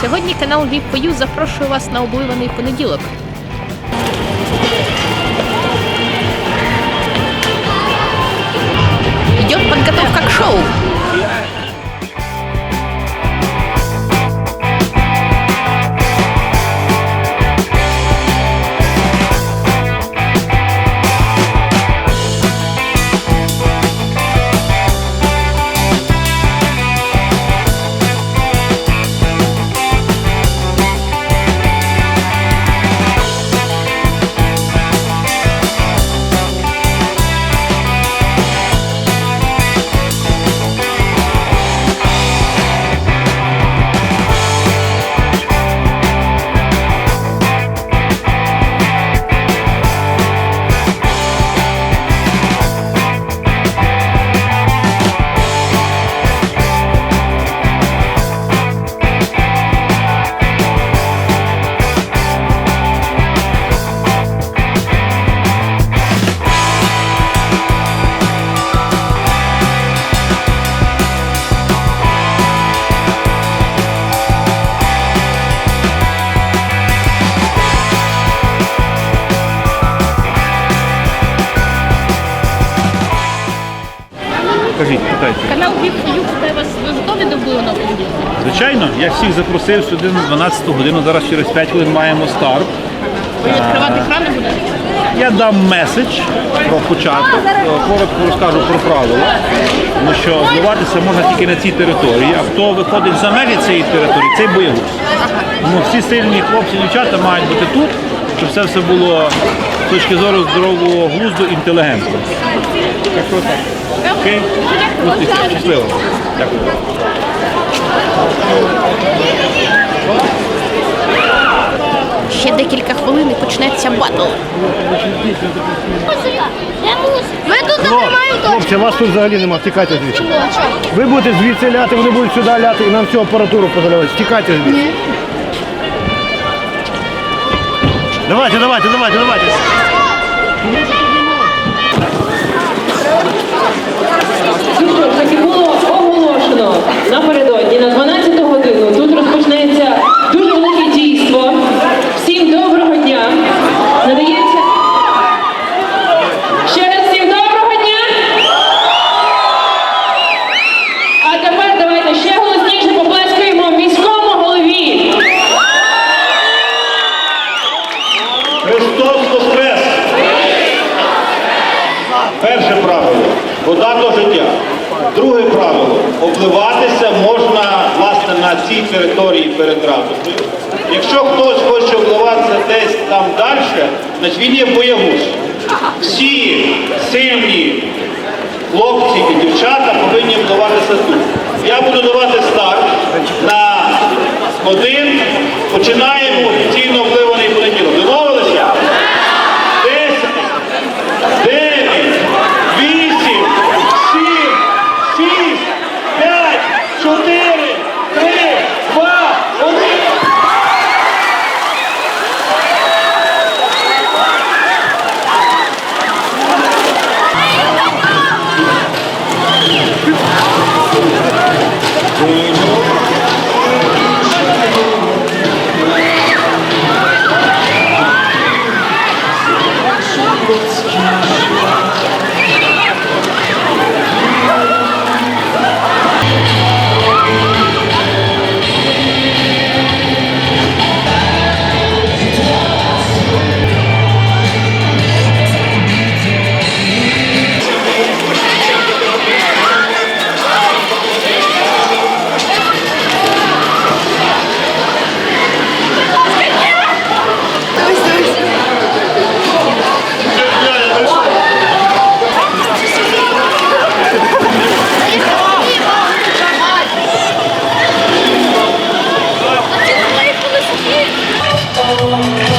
Сьогодні канал Львів Пою запрошує вас на обливаний понеділок. Йде підготовка к шоу. Кажіть, питайте. Канал Пою питає вас, ви готові до обливаного понеділка? Звичайно, я всіх запросив сюди на 12 годину. Зараз через 5 хвилин маємо старт. Ви відкривати крани будете? Я дам меседж про початок, е, коротко розкажу про правила, тому що вбиватися можна тільки на цій території, а хто виходить за межі цієї території, цей боєгуз. Тому всі сильні хлопці і дівчата мають бути тут, щоб все все було з точки зору здорового глузду інтелігентно. Що так. Окей? Щасливо. Дякую. Ще декілька хвилин і почнеться батл. Ми тут закриваємо точку. Хлопці, вас тут взагалі нема, втікайте звідси. Ви будете звідси ляти, вони будуть сюди ляти і нам всю апаратуру позаливати. Втікайте звідси. Давайте, давайте, давайте, давайте. Що ж, і було оголошено напередодні на 12 годину. Тут розпочнеться дуже велике дійство. Всім доброго дня. Надається. Ще раз всім доброго дня. А тепер давайте ще голосніше поплескаємо міському голові. Христос Воскрес! Перше правило вода до життя. Друге правило обливатися можна власне на цій території перед ратушею. Якщо хтось хоче обливатися десь там далі, значить він є боягуз. Всі сильні хлопці і дівчата повинні обливатися тут. Я буду давати старт на один. Починаємо офіційно обливаний amor.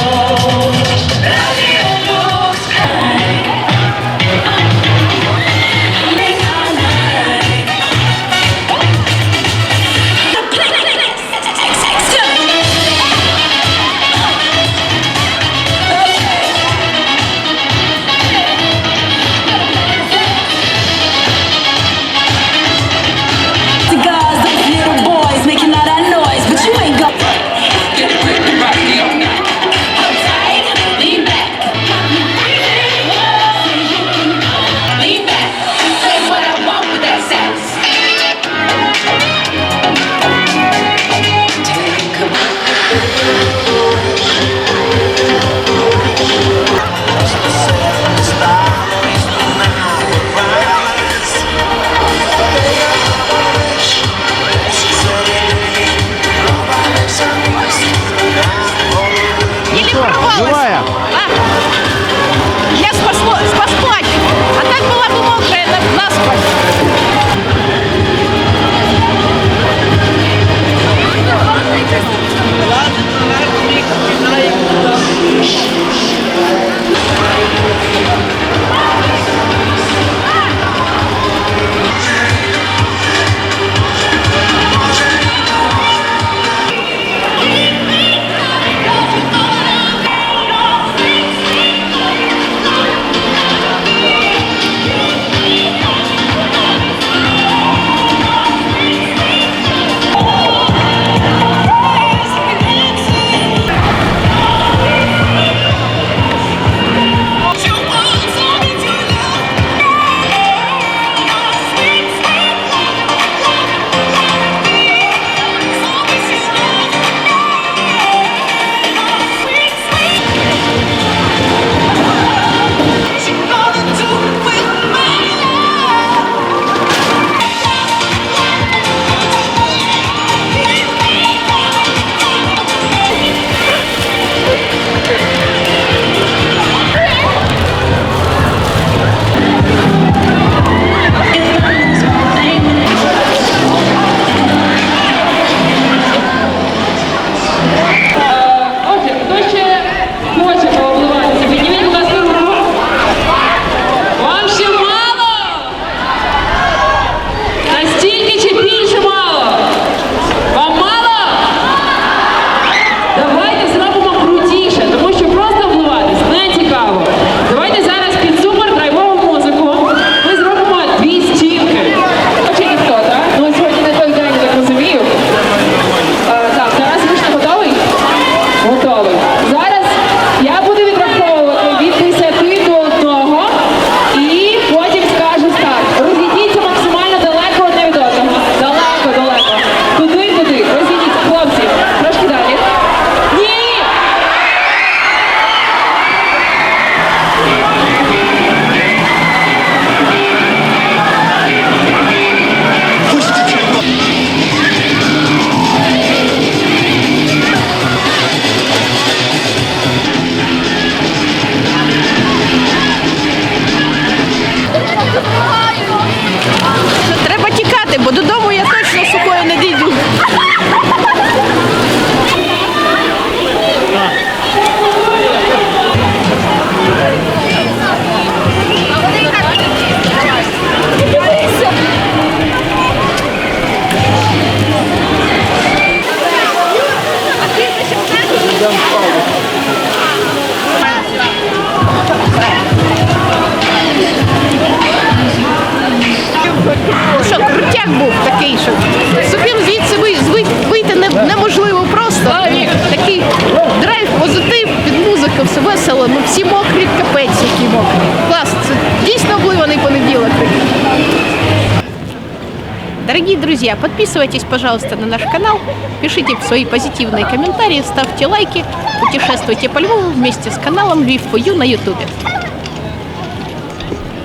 Друзья, подписывайтесь, пожалуйста, на наш канал, пишите свои позитивные комментарии, ставьте лайки, путешествуйте по Львову вместе с каналом Львив.ю на ютубе.